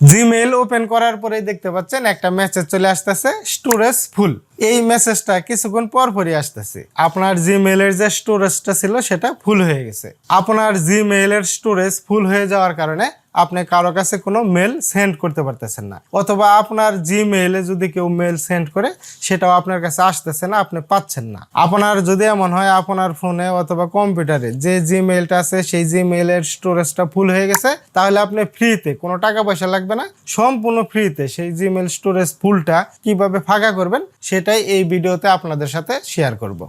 Gmail open করার পরে দেখতে পাচ্ছেন একটা মেসেজ চলে আসতেছে স্টোরেজ ফুল এই মেসেজটা কিছুক্ষণ পর পরই আসতেছে। আপনার জিমেইলের যে স্টোরেজটা ছিল, সেটা ফুল হয়ে গেছে। আপনার জিমেইলের স্টোরেজ ফুল হয়ে যাওয়ার কারণে আপনি কারও কাছে কোনো মেল সেন্ড করতে পারতেছেন না। অথবা আপনার জিমেইলে যদি কেউ মেল সেন্ড করে, সেটাও আপনার কাছে আসতেছে না, আপনি পাচ্ছেন না। আপনার যদি এমন হয়, আপনার ফোনে অথবা কম্পিউটারে যে জিমেইলটা আছে, সেই জিমেইলের স্টোরেজটা ফুল হয়ে গেছে, তাহলে আপনি ফ্রিতে কোনো টাকা পয়সা লাগবে না, সম্পূর্ণ ফ্রিতে সেই জিমেইল স্টোরেজ ফুলটা কীভাবে ফাঁকা করবেন, সেটাই এই ভিডিওতে আপনাদের সাথে শেয়ার করব।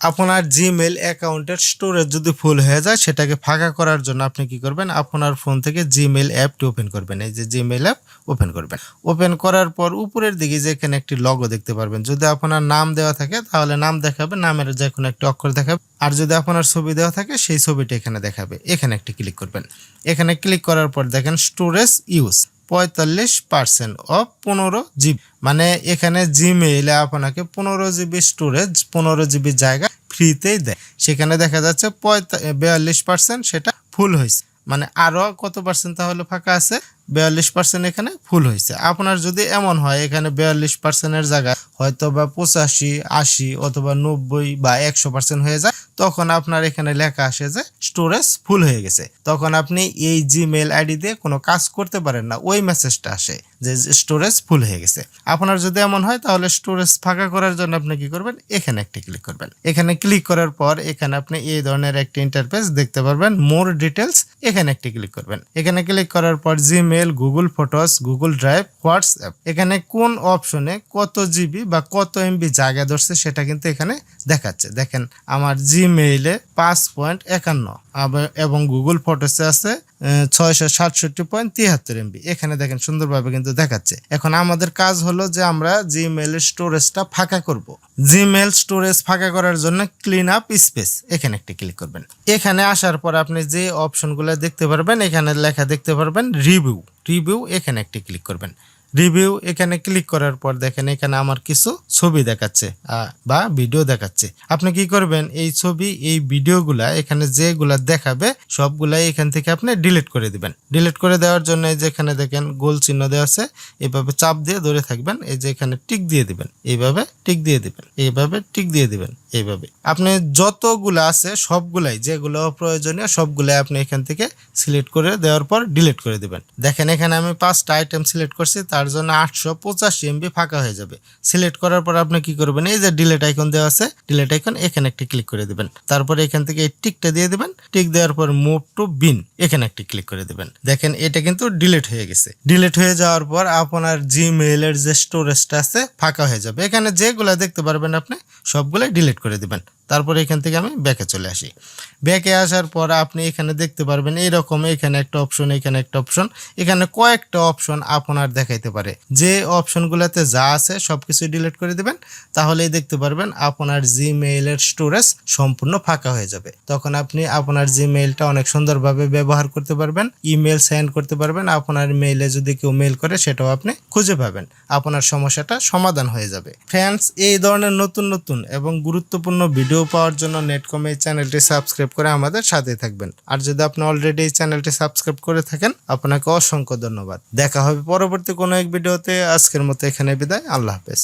আপনার জিমেল অ্যাকাউন্টের স্টোরেজ যদি ফুল হয়ে যায়, সেটাকে ফাঁকা করার জন্য আপনি কি করবেন? আপনার ফোন থেকে জিমেল অ্যাপটি ওপেন করবেন। এই যে জিমেল অ্যাপ ওপেন করবেন। ওপেন করার পর উপরের দিকে যে এখানে একটি লগো দেখতে পারবেন। যদি আপনার নাম দেওয়া থাকে, তাহলে নাম দেখাবে, নামের যে কোনো একটি অক্ষর দেখাবে। আর যদি আপনার ছবি দেওয়া থাকে, সেই ছবিটা এখানে দেখাবে। এখানে একটি ক্লিক করবেন। এখানে ক্লিক করার পর দেখেন স্টোরেজ ইউজ পঁয়তাল্লিশ পার্সেন্ট অফ পনেরো জিবি মানে এখানে জিমেইলে আপনাকে পনেরো জিবি স্টোরেজ পনেরো জিবি জায়গা ফ্রিতেই দেয়। সেখানে দেখা যাচ্ছে পঁয়তা বিয়াল্লিশ পার্সেন্ট সেটা ফুল হয়েছে। মানে আরও কত পার্সেন্ট তাহলে ফাঁকা আছে? বিয়াল্লিশ পার্সেন্ট এখানে ফুল হয়েছে। আপনার যদি এমন হয়, এখানে বিয়াল্লিশ পার্সেন্টের জায়গায় হয়তো বা পঁচাশি, আশি অথবা নব্বই বা একশো পার্সেন্ট হয়ে যায়, তখন আপনার এখানে লেখা আসে যে স্টোরেজ ফুল হয়ে গেছে। তখন আপনি এই জিমেল আইডি দিয়ে কোনো কাজ করতে পারেন না, ওই মেসেজটা আসে যে স্টোরেজ ফুল হয়ে গেছে। আপনার যদি এমন হয়, তাহলে স্টোরেজ ফাঁকা করার জন্য আপনি কি করবেন? এখানে একটি ক্লিক করবেন। এখানে ক্লিক করার পর এখানে আপনি এই ধরনের একটি ইন্টারফেস দেখতে পারবেন। মোর ডিটেলস এখানে একটি ক্লিক করবেন। এখানে ক্লিক করার পর Gmail Google photos, Google drive, WhatsApp. এখানে কোন অপশনে কত জিবি বা কত এমবি জায়গা ধরছে সেটা কিন্তু এখানে দেখাচ্ছে। দেখেন, আমার জিমেইলে পাঁচ পয়েন্ট একান্ন। এবং গুগল ফটোসে আছে ছয়শো সাতষট্টি পয়েন্ট তিয়াত্তর এমবি। এখানে দেখেন সুন্দরভাবে কিন্তু দেখাচ্ছে। এখন আমাদের কাজ হলো যে আমরা জিমেইলের স্টোরেজটা ফাঁকা করব। জিমেল স্টোরেজ ফাঁকা করার জন্য ক্লিন আপ স্পেস এখানে একটি ক্লিক করবেন। এখানে আসার পর আপনি যে অপশনগুলো দেখতে পারবেন, এখানে লেখা দেখতে পারবেন রিভিউ রিভিউ এখানে একটি ক্লিক করবেন। রিভিউ এখানে ক্লিক করার পর দেখেন এখানে আমার কিছু ছবি দেখাচ্ছে বা ভিডিও দেখাচ্ছে। আপনি কি করবেন? এই ছবি, এই ভিডিওগুলা এখানে যেগুলা দেখাবে, সবগুলাই এখান থেকে আপনি ডিলিট করে দিবেন। ডিলিট করে দেওয়ার জন্য এই যে এখানে দেখেন গোল চিহ্ন দেওয়া আছে, এভাবে চাপ দিয়ে ধরে থাকবেন, এই যে এখানে টিক দিয়ে দিবেন। এইভাবে টিক দিয়ে দিবেন, এইভাবে টিক দিয়ে দিবেন, এইভাবে। আপনি যতগুলো আছে সবগুলাই, যেগুলো প্রয়োজনীয় সবগুলাই আপনি এখান থেকে সিলেক্ট করে দেওয়ার পর ডিলিট করে দিবেন। দেখেন এখানে আমি পাঁচটা আইটেম সিলেক্ট করছি তার জন্য আটশো পঁচাশি এমবি ফাঁকা হয়ে যাবে। সিলেক্ট করার পর আপনি কি করবেন? এই যে ডিলেট আইকন দেওয়া আছে ডিলেট আইকন এখানে একটি ক্লিক করে দেবেন। তারপরে এখান থেকে এই টিকটা দিয়ে দেবেন। টিক দেওয়ার পর মুভ টু বিন এখানে একটি ক্লিক করে দেবেন। দেখেন, এটা কিন্তু ডিলেট হয়ে গেছে। ডিলেট হয়ে যাওয়ার পর আপনার জিমেইলের যে স্টোরেজটা আছে, ফাঁকা হয়ে যাবে। এখানে যেগুলো দেখতে পারবেন আপনি, সবগুলাই ডিলেট করে দিবেন। তারপরে এখান থেকে আমি ব্যাকে চলে আসি। ব্যাকে আসার পর আপনি এখানে দেখতে পারবেন এইরকম এখানে একটা অপশন এখানে একটা অপশন এখানে কয়েকটা অপশন আপনার দেখাইতে পারে। যে অপশনগুলোতে যা আছে সব কিছু ডিলিট করে দেবেন, তাহলেই দেখতে পারবেন আপনার জিমেইলের স্টোরেজ সম্পূর্ণ ফাঁকা হয়ে যাবে। তখন আপনি আপনার জিমেইলটা অনেক সুন্দরভাবে ব্যবহার করতে পারবেন ইমেল সেন্ড করতে পারবেন, আপনার মেইলে যদি কেউ মেইল করে সেটাও আপনি খুঁজে পাবেন। আপনার সমস্যাটা সমাধান হয়ে যাবে। ফ্রেন্ডস এই ধরনের নতুন নতুন এবং গুরুত্বপূর্ণ ভিডিও পাওয়ার জন্য নেটকম এই চ্যানেলটি সাবস্ক্রাইব করে আমাদের সাথে থাকবেন। আর যদি আপনি অলরেডি এই চ্যানেলটি সাবস্ক্রাইব করে থাকেন, আপনাকে অসংখ্য ধন্যবাদ। দেখা হবে পরবর্তী কোনো এক ভিডিওতে। আজকের মতো এখানে বিদায়। আল্লাহ হাফেজ।